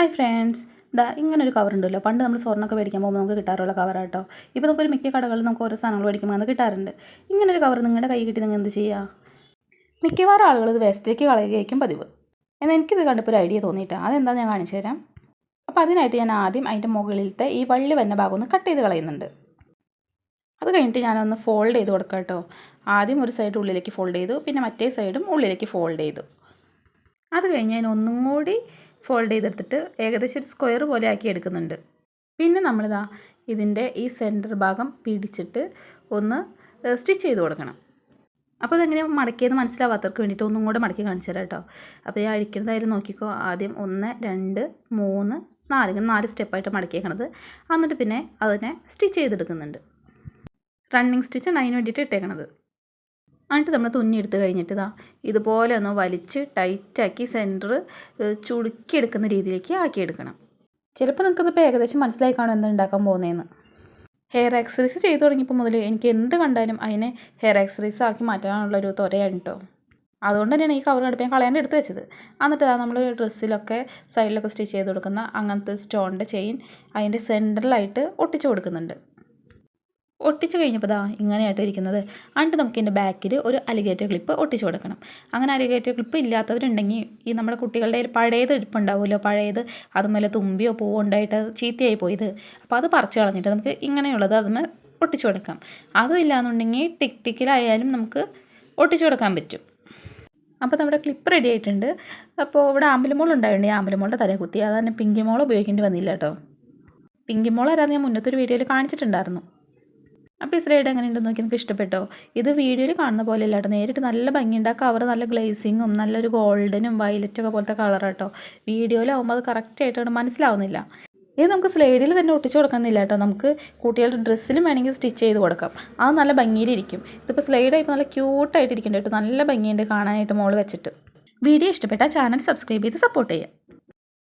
Hi friends ദാ ഇങ്ങനെ ഒരു കവർ ഉണ്ടല്ലോ. പണ്ട് നമ്മൾ സ്വർണമൊക്കെ മേടിക്കാൻ പോകുമ്പോൾ നമുക്ക് കിട്ടാറുള്ള കവറാട്ടോ ഇപ്പോൾ നമുക്കൊരു മിക്ക കടകളിൽ നമുക്ക് ഓരോ സാധനങ്ങൾ മേടിക്കുമ്പോൾ അത് കിട്ടാറുണ്ട്. ഇങ്ങനെ ഒരു കവർ നിങ്ങളുടെ കൈ കിട്ടി നിങ്ങൾ എന്ത് ചെയ്യുക മിക്കവാറും ആളുകൾ ഇത് വേസ്റ്റിലേക്ക് കളയുകയായിരിക്കും പതിവ്. എന്നാൽ എനിക്കിത് കണ്ടപ്പോൾ ഒരു ഐഡിയ തോന്നിയിട്ട്. അതെന്താണെന്ന് ഞാൻ കാണിച്ചു തരാം. അപ്പോൾ അതിനായിട്ട് ഞാൻ ആദ്യം അതിന്റെ മുകളിലത്തെ ഈ വള്ളി വന്ന ഭാഗം ഒന്ന് കട്ട് ചെയ്ത് കളയുന്നുണ്ട്. അത് കഴിഞ്ഞിട്ട് ഞാനൊന്ന് ഫോൾഡ് ചെയ്ത് കൊടുക്കാം കേട്ടോ ആദ്യം ഒരു സൈഡ് ഉള്ളിലേക്ക് ഫോൾഡ് ചെയ്തു പിന്നെ മറ്റേ സൈഡും ഉള്ളിലേക്ക് ഫോൾഡ് ചെയ്തു. അത് കഴിഞ്ഞ് ഞാൻ ഒന്നും കൂടി ഫോൾഡ് ചെയ്തെടുത്തിട്ട് ഏകദേശം ഒരു സ്ക്വയർ പോലെ ആക്കി എടുക്കുന്നുണ്ട്. പിന്നെ നമ്മളിതാ ഇതിന്റെ ഈ സെന്റർ ഭാഗം പിടിച്ചിട്ട് ഒന്ന് സ്റ്റിച്ച് ചെയ്ത് കൊടുക്കണം. അപ്പോൾ ഇതെങ്ങനെ മടക്കിയെന്ന് മനസ്സിലാവാത്തവർക്ക് വേണ്ടിയിട്ട് ഒന്നും കൂടെ മടക്കി കാണിച്ചു തരാം കേട്ടോ. അപ്പോൾ ഈ അഴിക്കുന്നതായാലും നോക്കിക്കോ ആദ്യം ഒന്ന് രണ്ട് മൂന്ന് നാല് ഇങ്ങനെ നാല് സ്റ്റെപ്പായിട്ട് മടക്കിയേക്കണത്. എന്നിട്ട് പിന്നെ അതിനെ സ്റ്റിച്ച് ചെയ്തെടുക്കുന്നുണ്ട്. റണ്ണിങ് സ്റ്റിച്ചാണ് അതിന് വേണ്ടിയിട്ട് ഇട്ടേക്കണത്. എന്നിട്ട് നമ്മൾ തുന്നി എടുത്ത് കഴിഞ്ഞിട്ട് ഇതാ ഇതുപോലെ ഒന്ന് വലിച്ച് ടൈറ്റാക്കി സെന്റർ ചുളുക്കിയെടുക്കുന്ന രീതിയിലേക്ക് ആക്കിയെടുക്കണം. ചിലപ്പോൾ നിങ്ങൾക്കിതിപ്പോൾ ഏകദേശം മനസ്സിലായി കാണും എന്താ ഉണ്ടാക്കാൻ പോകുന്നതെന്ന് ഹെയർ ആക്സറീസ് ചെയ്തു തുടങ്ങിയപ്പോൾ മുതൽ എനിക്ക് എന്ത് കണ്ടാലും അതിനെ ഹെയർ ആക്സറീസ് ആക്കി മാറ്റാനുള്ളൊരു ത്വരയാണ് കേട്ടോ അതുകൊണ്ട് തന്നെയാണ് ഈ കവർ കടുപ്പ് ഞാൻ കളയാണ്ട് എടുത്ത് വെച്ചത്. എന്നിട്ട് നമ്മൾ ഡ്രസ്സിലൊക്കെ സൈഡിലൊക്കെ സ്റ്റിച്ച് ചെയ്ത് കൊടുക്കുന്ന അങ്ങനത്തെ സ്റ്റോണിന്റെ ചെയിൻ അതിന്റെ സെന്ററിലായിട്ട് ഒട്ടിച്ചു കൊടുക്കുന്നുണ്ട്. ഒട്ടിച്ച് കഴിഞ്ഞപ്പോൾ ദാ ഇങ്ങനെയായിട്ട് ഇരിക്കുന്നത്. എന്നിട്ട് നമുക്ക് ഇതിന്റെ ബാക്കിൽ ഒരു അലിഗേറ്റർ ക്ലിപ്പ് ഒട്ടിച്ച് കൊടുക്കണം. അങ്ങനെ അലിഗേറ്റർ ക്ലിപ്പ് ഇല്ലാത്തവരുണ്ടെങ്കിൽ ഈ നമ്മുടെ കുട്ടികളുടെ പഴയത് ഇരിപ്പുണ്ടാവുമല്ലോ പഴയത് അതുമല്ല തുമ്പിയോ പൂവോ ഉണ്ടായിട്ട് ചീത്തയായി പോയത്. അപ്പോൾ അത് പറിച്ച് കളഞ്ഞിട്ട് നമുക്ക് ഇങ്ങനെയുള്ളത് അതിന് ഒട്ടിച്ചു കൊടുക്കാം. അതും ഇല്ലാന്നുണ്ടെങ്കിൽ ടിക് ടിക്കിലായാലും നമുക്ക് ഒട്ടിച്ചു കൊടുക്കാൻ പറ്റും. അപ്പോൾ നമ്മുടെ ക്ലിപ്പ് റെഡി ആയിട്ടുണ്ട്. അപ്പോൾ ഇവിടെ ആമ്പലമോൾ ഉണ്ടായിരുന്നു ഈ ആമ്പലമോളുടെ തല കുത്തി. അത് തന്നെ പിങ്കിമോൾ ഉപയോഗിക്കേണ്ടി വന്നില്ല കേട്ടോ. പിങ്കിമോൾ ആരാന്ന് ഞാൻ മുന്നത്തെ ഒരു വീഡിയോയിൽ കാണിച്ചിട്ടുണ്ടായിരുന്നു. അപ്പോൾ ഈ സ്ലൈഡ് എങ്ങനെയുണ്ടെന്ന് നോക്കി എനിക്ക് ഇഷ്ടപ്പെട്ടോ? ഇത് വീഡിയോയിൽ കാണുന്ന പോലെ അല്ല കേട്ടോ. നേരിട്ട് നല്ല ഭംഗിയുണ്ട്. ആ കവർ നല്ല ഗ്ലേസിങ്ങും നല്ലൊരു ഗോൾഡനും വയലറ്റൊക്കെ പോലത്തെ കളർ കേട്ടോ. വീഡിയോയിലാവുമ്പോൾ അത് കറക്റ്റായിട്ടാണ് മനസ്സിലാവുന്നില്ല. ഇത് നമുക്ക് സ്ലൈഡിൽ തന്നെ ഒട്ടിച്ച് കൊടുക്കുന്നില്ല കേട്ടോ. നമുക്ക് കുട്ടികളുടെ ഡ്രസ്സിലും വേണമെങ്കിൽ സ്റ്റിച്ച് ചെയ്ത് കൊടുക്കാം. അത് നല്ല ഭംഗിയിലിരിക്കും. ഇതിപ്പോൾ സ്ലൈഡായിപ്പോൾ നല്ല ക്യൂട്ടായിട്ടിരിക്കുന്നുണ്ട് കേട്ടോ. നല്ല ഭംഗിയുണ്ട് കാണാനായിട്ട് മോൾ വെച്ചിട്ട്. വീഡിയോ ഇഷ്ടപ്പെട്ടാൽ ചാനൽ സബ്സ്ക്രൈബ് ചെയ്ത് സപ്പോർട്ട് ചെയ്യാം.